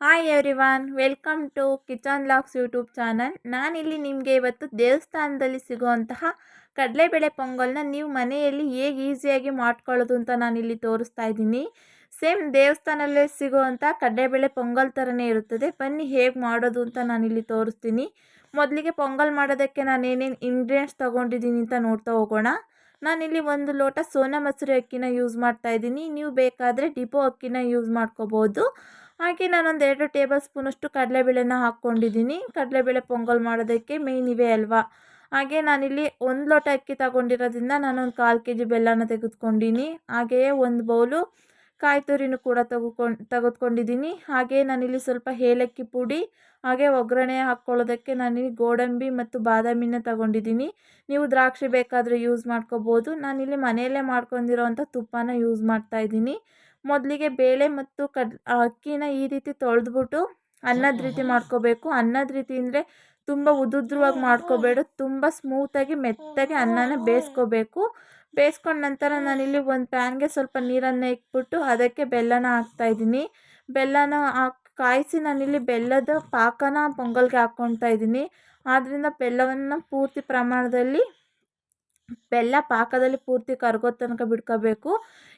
Hi everyone welcome to kitchen locks YouTube channel ನಾನಿಲ್ಲಿ ನಿಮಗೆ ಇವತ್ತು ದೇವಸ್ಥಾನದಲ್ಲಿ ಸಿಗುವಂತಹ ಕಡಲೆಬೇಳೆ ಪೊಂಗಲ್ನ ನೀವು ಮನೆಯಲ್ಲಿ ಹೇಗೆ ಈಸಿಯಾಗಿ ಮಾಡ್ಕೊಳ್ಳೋದು ಅಂತ ನಾನಿಲ್ಲಿ ತೋರಿಸ್ತಾ ಇದ್ದೀನಿ. ಸೇಮ್ ದೇವಸ್ಥಾನಲ್ಲೇ ಸಿಗುವಂಥ ಕಡಲೆಬೇಳೆ ಪೊಂಗಲ್ ಥರನೇ ಇರುತ್ತದೆ. ಬನ್ನಿ ಹೇಗೆ ಮಾಡೋದು ಅಂತ ನಾನಿಲ್ಲಿ ತೋರಿಸ್ತೀನಿ. ಮೊದಲಿಗೆ ಪೊಂಗಲ್ ಮಾಡೋದಕ್ಕೆ ನಾನು ಏನೇನು ಇಂಗ್ರೀಡಿಯೆಂಟ್ಸ್ ತೊಗೊಂಡಿದ್ದೀನಿ ಅಂತ ನೋಡ್ತಾ ಹೋಗೋಣ. ನಾನಿಲ್ಲಿ ಒಂದು ಲೋಟ ಸೋನಾ ಮೊಸರು ಅಕ್ಕಿನ ಯೂಸ್ ಮಾಡ್ತಾ ಇದ್ದೀನಿ. ನೀವು ಬೇಕಾದರೆ ಡಿಪೋ ಅಕ್ಕಿನ ಯೂಸ್ ಮಾಡ್ಕೋಬೋದು. ಹಾಗೆ ನಾನೊಂದು ಎರಡು ಟೇಬಲ್ ಸ್ಪೂನಷ್ಟು ಕಡಲೆಬೇಳೆನ ಹಾಕ್ಕೊಂಡಿದ್ದೀನಿ. ಕಡಲೆಬೇಳೆ ಪೊಂಗಲ್ ಮಾಡೋದಕ್ಕೆ ಮೇಯ್ನ್ ಇವೆ ಅಲ್ವಾ? ಹಾಗೆ ನಾನಿಲ್ಲಿ ಒಂದು ಲೋಟ ಅಕ್ಕಿ ತಗೊಂಡಿರೋದ್ರಿಂದ ನಾನೊಂದು ಕಾಲು ಕೆ ಜಿ ಬೆಲ್ಲನ ತೆಗೆದುಕೊಂಡಿನಿ. ಹಾಗೆಯೇ ಒಂದು ಬೌಲು ಕಾಯಿ ತುರಿನೂ ಕೂಡ ತೆಗೆದುಕೊಂಡು ತೆಗೆದುಕೊಂಡಿದ್ದೀನಿ ಹಾಗೆಯೇ ನಾನಿಲ್ಲಿ ಸ್ವಲ್ಪ ಏಲಕ್ಕಿ ಪುಡಿ, ಹಾಗೆ ಒಗ್ಗರಣೆ ಹಾಕ್ಕೊಳ್ಳೋದಕ್ಕೆ ನಾನಿಲ್ಲಿ ಗೋಡಂಬಿ ಮತ್ತು ಬಾದಾಮಿನ ತಗೊಂಡಿದ್ದೀನಿ ನೀವು ದ್ರಾಕ್ಷಿ ಬೇಕಾದರೆ ಯೂಸ್ ಮಾಡ್ಕೋಬೋದು. ನಾನಿಲ್ಲಿ ಮನೆಯಲ್ಲೇ ಮಾಡ್ಕೊಂಡಿರೋವಂಥ ತುಪ್ಪನ ಯೂಸ್ ಮಾಡ್ತಾಯಿದ್ದೀನಿ ಮೊದಲಿಗೆ ಬೇಳೆ ಮತ್ತು ಕಡ್ ಅಕ್ಕಿನ ಈ ರೀತಿ ತೊಳೆದ್ಬಿಟ್ಟು ಅನ್ನದ ರೀತಿ ಮಾಡ್ಕೋಬೇಕು. ಅನ್ನದ ರೀತಿ ಅಂದರೆ ತುಂಬ ಉದುದ್ರವಾಗಿ ಮಾಡ್ಕೋಬೇಡ. ತುಂಬ ಸ್ಮೂತಾಗಿ ಮೆತ್ತಗೆ ಅನ್ನನ ಬೇಯಿಸ್ಕೋಬೇಕು. ಬೇಯಿಸ್ಕೊಂಡ ನಂತರ ನಾನಿಲ್ಲಿ ಒಂದು ಪ್ಯಾನ್ಗೆ ಸ್ವಲ್ಪ ನೀರನ್ನು ಇಕ್ಬಿಟ್ಟು ಅದಕ್ಕೆ ಬೆಲ್ಲನ ಹಾಕ್ತಾಯಿದ್ದೀನಿ ಬೆಲ್ಲನ ಹಾಕಿ ಕಾಯಿಸಿ ನಾನಿಲ್ಲಿ ಬೆಲ್ಲದ ಪಾಕನ ಪೊಂಗಲ್ಗೆ ಹಾಕ್ಕೊಳ್ತಾ ಇದ್ದೀನಿ. ಆದ್ದರಿಂದ ಬೆಲ್ಲವನ್ನು ಪೂರ್ತಿ ಪ್ರಮಾಣದಲ್ಲಿ ಬೆಲ್ಲ ಪಾಕದಲ್ಲಿ ಪೂರ್ತಿ ಕರಗೋ ತನಕ ಬಿಡ್ಕೋಬೇಕು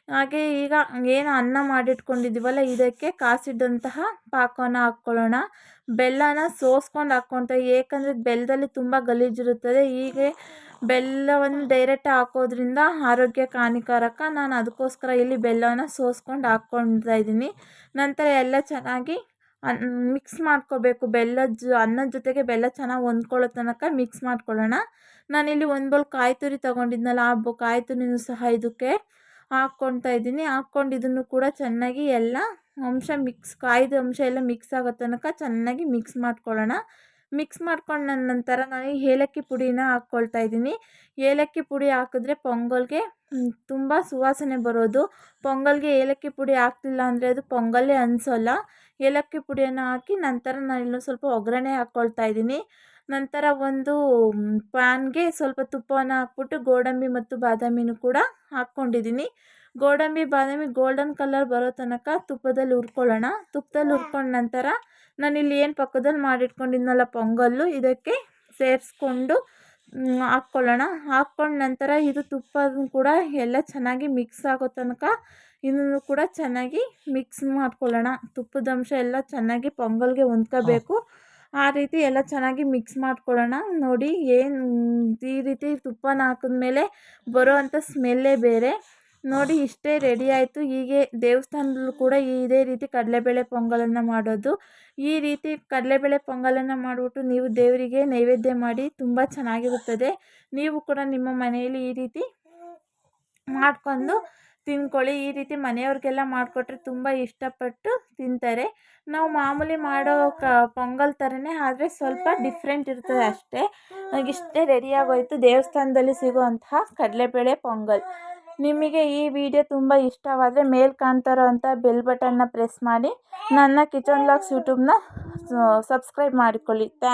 ಹಾಗೆ ಈಗ ಏನು ಅನ್ನ ಮಾಡಿಟ್ಕೊಂಡಿದ್ದೀವಲ್ಲ, ಇದಕ್ಕೆ ಕಾಸಿದಂತಹ ಪಾಕವನ್ನು ಹಾಕ್ಕೊಳ್ಳೋಣ. ಬೆಲ್ಲನ ಸೋಸ್ಕೊಂಡು ಹಾಕ್ಕೊತ ಏಕೆಂದರೆ ಬೆಲ್ಲದಲ್ಲಿ ತುಂಬ ಗಲೀಜಿರುತ್ತದೆ. ಹೀಗೆ ಬೆಲ್ಲವನ್ನು ಡೈರೆಕ್ಟ್ ಹಾಕೋದ್ರಿಂದ ಆರೋಗ್ಯಕ್ಕೆ ಹಾನಿಕಾರಕ. ನಾನು ಅದಕ್ಕೋಸ್ಕರ ಇಲ್ಲಿ ಬೆಲ್ಲನ ಸೋಸ್ಕೊಂಡು ಹಾಕ್ಕೊಳ್ತಾ ಇದ್ದೀನಿ. ನಂತರ ಎಲ್ಲ ಚೆನ್ನಾಗಿ ಮಿಕ್ಸ್ ಮಾಡ್ಕೋಬೇಕು. ಬೆಲ್ಲ ಜೊ ಅನ್ನದ ಜೊತೆಗೆ ಬೆಲ್ಲ ಚೆನ್ನಾಗಿ ಹೊಂದ್ಕೊಳ್ಳೋ ತನಕ ಮಿಕ್ಸ್ ಮಾಡ್ಕೊಳ್ಳೋಣ. ನಾನಿಲ್ಲಿ ಒಂದು ಬೌಲ್ ಕಾಯಿ ತುರಿ ತೊಗೊಂಡಿದ್ನಲ್ಲ, ಆ ಕಾಯಿ ತುರಿನೂ ಸಹ ಇದಕ್ಕೆ ಹಾಕ್ಕೊಳ್ತಾ ಇದ್ದೀನಿ. ಹಾಕ್ಕೊಂಡು ಇದನ್ನು ಕೂಡ ಚೆನ್ನಾಗಿ ಎಲ್ಲ ಅಂಶ ಮಿಕ್ಸ್ ಕಾಯ್ದ ಅಂಶ ಎಲ್ಲ ಮಿಕ್ಸ್ ಆಗೋ ತನಕ ಚೆನ್ನಾಗಿ ಮಿಕ್ಸ್ ಮಾಡ್ಕೊಳ್ಳೋಣ. ಮಿಕ್ಸ್ ಮಾಡ್ಕೊಂಡ ನಂತರ ನಾನು ಏಲಕ್ಕಿ ಪುಡಿನ ಹಾಕ್ಕೊಳ್ತಾ ಇದ್ದೀನಿ. ಏಲಕ್ಕಿ ಪುಡಿ ಹಾಕಿದ್ರೆ ಪೊಂಗಲ್ಗೆ ತುಂಬ ಸುವಾಸನೆ ಬರೋದು. ಪೊಂಗಲ್ಗೆ ಏಲಕ್ಕಿ ಪುಡಿ ಹಾಕ್ತಿಲ್ಲ ಅಂದರೆ ಅದು ಪೊಂಗಲ್ಲೇ ಅನಿಸೋಲ್ಲ. ಏಲಕ್ಕಿ ಪುಡಿಯನ್ನು ಹಾಕಿ ನಂತರ ನಾನು ಇನ್ನೂ ಸ್ವಲ್ಪ ಒಗ್ಗರಣೆ ಹಾಕ್ಕೊಳ್ತಾ ಇದ್ದೀನಿ. ನಂತರ ಒಂದು ಪ್ಯಾನ್ಗೆ ಸ್ವಲ್ಪ ತುಪ್ಪವನ್ನು ಹಾಕ್ಬಿಟ್ಟು ಗೋಡಂಬಿ ಮತ್ತು ಬಾದಾಮಿನೂ ಕೂಡ ಹಾಕ್ಕೊಂಡಿದ್ದೀನಿ. ಗೋಡಂಬಿ ಬಾದಾಮಿ ಗೋಲ್ಡನ್ ಕಲರ್ ಬರೋ ತನಕ ತುಪ್ಪದಲ್ಲಿ ಹುರ್ಕೊಳ್ಳೋಣ. ತುಪ್ಪದಲ್ಲಿ ಹುರ್ಕೊಂಡ ನಂತರ ನಾನಿಲ್ಲಿ ಏನು ಪಕ್ಕದಲ್ಲಿ ಮಾಡಿಟ್ಕೊಂಡಿದ್ನಲ್ಲ ಪೊಂಗಲ್ಲು ಇದಕ್ಕೆ ಸೇರಿಸ್ಕೊಂಡು ಹಾಕ್ಕೊಳ್ಳೋಣ. ಹಾಕ್ಕೊಂಡ ನಂತರ ಇದು ತುಪ್ಪ ಕೂಡ ಎಲ್ಲ ಚೆನ್ನಾಗಿ ಮಿಕ್ಸ್ ಆಗೋ ತನಕ ಇದನ್ನು ಕೂಡ ಚೆನ್ನಾಗಿ ಮಿಕ್ಸ್ ಮಾಡ್ಕೊಳ್ಳೋಣ. ತುಪ್ಪದ ಅಂಶ ಎಲ್ಲ ಚೆನ್ನಾಗಿ ಪೊಂಗಲ್ಗೆ ಹೊಂದ್ಕೋಬೇಕು. ಆ ರೀತಿ ಎಲ್ಲ ಚೆನ್ನಾಗಿ ಮಿಕ್ಸ್ ಮಾಡ್ಕೊಳ್ಳೋಣ. ನೋಡಿ ಏನು ಈ ರೀತಿ ತುಪ್ಪನ ಹಾಕಿದ್ಮೇಲೆ ಬರೋ ಅಂಥ ಸ್ಮೆಲ್ಲೇ ಬೇರೆ. ನೋಡಿ ಇಷ್ಟೇ ರೆಡಿ ಆಯಿತು. ಹೀಗೆ ದೇವಸ್ಥಾನದಲ್ಲೂ ಕೂಡ ಇದೇ ರೀತಿ ಕಡಲೆಬೇಳೆ ಪೊಂಗಲನ್ನು ಮಾಡೋದು. ಈ ರೀತಿ ಕಡಲೆಬೇಳೆ ಪೊಂಗಲನ್ನು ಮಾಡಿಬಿಟ್ಟು ನೀವು ದೇವರಿಗೆ ನೈವೇದ್ಯ ಮಾಡಿ ತುಂಬ ಚೆನ್ನಾಗಿರುತ್ತದೆ. ನೀವು ಕೂಡ ನಿಮ್ಮ ಮನೆಯಲ್ಲಿ ಈ ರೀತಿ ಮಾಡಿಕೊಂಡು ತಿಂದ್ಕೊಳ್ಳಿ ಈ ರೀತಿ ಮನೆಯವ್ರಿಗೆಲ್ಲ ಮಾಡಿಕೊಟ್ರೆ ತುಂಬ ಇಷ್ಟಪಟ್ಟು ತಿಂತಾರೆ. ನಾವು ಮಾಮೂಲಿ ಮಾಡೋ ಕ ಪೊಂಗಲ್ ಥರನೇ ಆದರೆ ಸ್ವಲ್ಪ ಡಿಫ್ರೆಂಟ್ ಇರ್ತದೆ ಅಷ್ಟೇ. ನನಗಿಷ್ಟೇ ರೆಡಿಯಾಗೋಯಿತು ದೇವಸ್ಥಾನದಲ್ಲಿ ಸಿಗುವಂತಹ ಕಡಲೆಬೇಳೆ ಪೊಂಗಲ್. ನಿಮಗೆ ಈ ವಿಡಿಯೋ ತುಂಬ ಇಷ್ಟವಾದರೆ ಮೇಲೆ ಕಾಣ್ತಾ ಅಂಥ ಬೆಲ್ ಬಟನ್ನ ಪ್ರೆಸ್ ಮಾಡಿ. ನನ್ನ ಕಿಚನ್ ಲಾಕ್ಸ್ ಯೂಟ್ಯೂಬ್ನ ಸಬ್ಸ್ಕ್ರೈಬ್ ಮಾಡಿಕೊಳ್ಳಿ. ಥ್ಯಾ